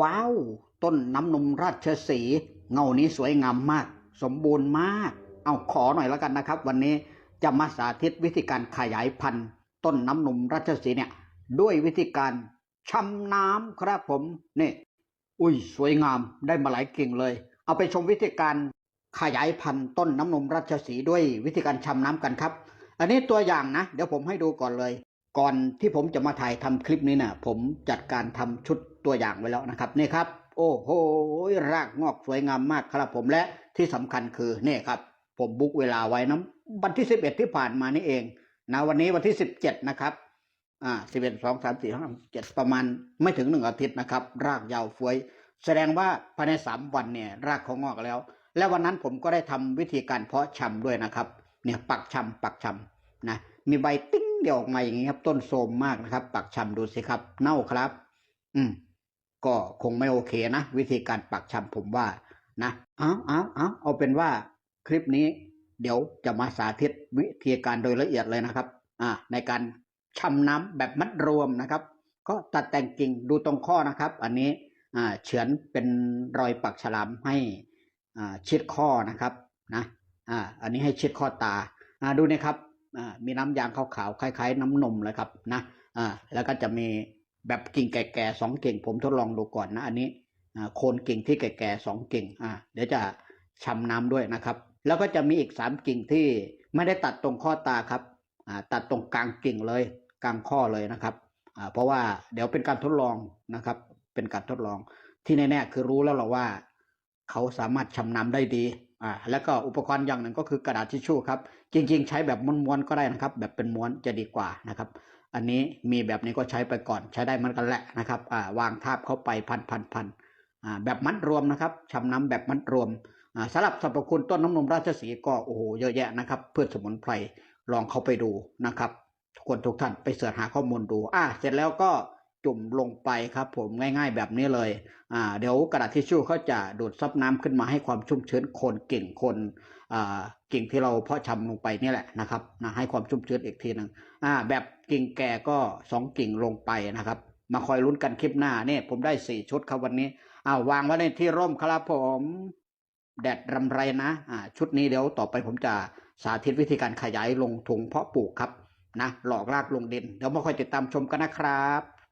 ว้าว ต้นน้ำนมราชสีเงานี้สวยงามมาก สมบูรณ์มาก เอาขอหน่อยแล้วกันนะครับ วันนี้จะมาสาธิตวิธีการขยายพันธุ์ ต้นน้ำนมราชสีเนี่ย ด้วยวิธีการชำน้ำครับผมนี่อุ้ยสวยงามได้มาหลายกิ่งเลย เอาไปชมวิธีการขยายพันธุ์ต้นน้ำนมราชสีด้วยวิธีการชำน้ำกันครับ อันนี้ตัวอย่างนะ เดี๋ยวผมให้ดูก่อนเลย ก่อนที่ผมจะมาถ่ายทำคลิปนี้นะ่ะผมจัดการทำชุดตัวอย่างไว้แล้วนะครับนี่ครับ โอ้โหรากงอกสวยงามมากครับผมและที่สำคัญคือนี่ครับ ผมบุ๊กเวลาไว้นะวันที่สิบเอ็ดที่ผ่านมานี่เองนะวันนี้วันที่สิบเจ็ดนะครับอ่าสิบเอ็ดสองสามสี่ห้าเจ็ดประมาณไม่ถึงหนึ่งอาทิตย์นะครับ รากยาวเฟ้ยแสดงว่าภายในสามวันเนี่ย รากเขางอกแล้ว และวันนั้นผมก็ได้ทำวิธีการเพาะชำด้วยนะครับ เนี่ยปักชำปักชำนะมีใบติ้ง เดียวออกมาอย่างนี้ครับ ต้นโทรมมากนะครับ ปักชำดูสิครับ เน่าครับ อืม ก็คงไม่โอเคนะ วิธีการปักชำผมว่านะเอาเอาเอาเอาเป็นว่าคลิปนี้ เดี๋ยวจะมาสาธิตวิธีการโดยละเอียดเลยนะครับ อ่า ในการชำน้ำแบบมัดรวมนะครับ ก็ตัดแต่งกิ่งดูตรงข้อนะครับ อันนี้อ่าเฉือนเป็นรอยปักฉลามให้อ่าชิดข้อนะครับ นะอ่า อันนี้ให้ชิดข้อตาอ่าดูนะครับ มีน้ำยางขาวๆคล้ายๆ น้ำนมเลยครับนะอ่าแล้วก็จะมีแบบกิ่งแก่ๆสองกิ่ง ผมทดลองดูก่อนนะ อันนี้โคนกิ่งที่แก่ๆสองกิ่งอ่าเดี๋ยวจะชำน้ำด้วยนะครับ แล้วก็จะมีอีกสามกิ่งที่ไม่ได้ตัดตรงข้อตาครับอ่าตัดตรงกลางกิ่งเลยกลางข้อเลยนะครับอ่าเพราะว่าเดี๋ยวเป็นการทดลองนะครับ เป็นการทดลองที่แน่ๆคือรู้แล้วหรอว่า เขาสามารถชำน้ำได้ดี อ่าแล้วก็อุปกรณ์อย่างหนึ่งก็คือกระดาษทิชชู่ครับ จริง ๆ ใช้แบบม้วนๆก็ได้นะครับ แบบเป็นม้วนจะดีกว่านะครับ อันนี้มีแบบนี้ก็ใช้ไปก่อนใช้ได้เหมือนกันแหละนะครับอ่าวางทาบเข้าไปพันพันพันอ่าแบบมัดรวมนะครับชำน้ำแบบมัดรวมอ่าสำหรับสรรพคุณต้นน้ำนมราชสีก็โอ้โหเยอะแยะนะครับพืชสมุนไพรลองเข้าไปดูนะครับทุกคนทุกท่านไปเสิร์ชหาข้อมูลดูอ่าเสร็จแล้วก็ จุ่มลงไปครับผมง่ายๆแบบนี้เลยอ่าเดี๋ยวกระดาษทิชชู่เขาจะดูดซับน้ำขึ้นมาให้ความชุ่มชื้นคนกิ่งคนอ่ากิ่งที่เราเพาะชำลงไปนี่แหละนะครับนะให้ความชุ่มชื้นอีกทีหนึ่งอ่าแบบกิ่งแก่ก็สองกิ่งลงไปนะครับ มาคอยลุ้นกันคลิปหน้าเนี่ยผมได้สี่ชุดครับวันนี้อ้าววางไว้ในที่ร่มครับผมแดดรำไรนะอ่าชุดนี้เดี๋ยวต่อไปผมจะสาธิตวิธีการขยายลงถุงเพาะปลูกครับนะหลอกลากลงดินเดี๋ยวมาคอยติดตามชมกันนะครับ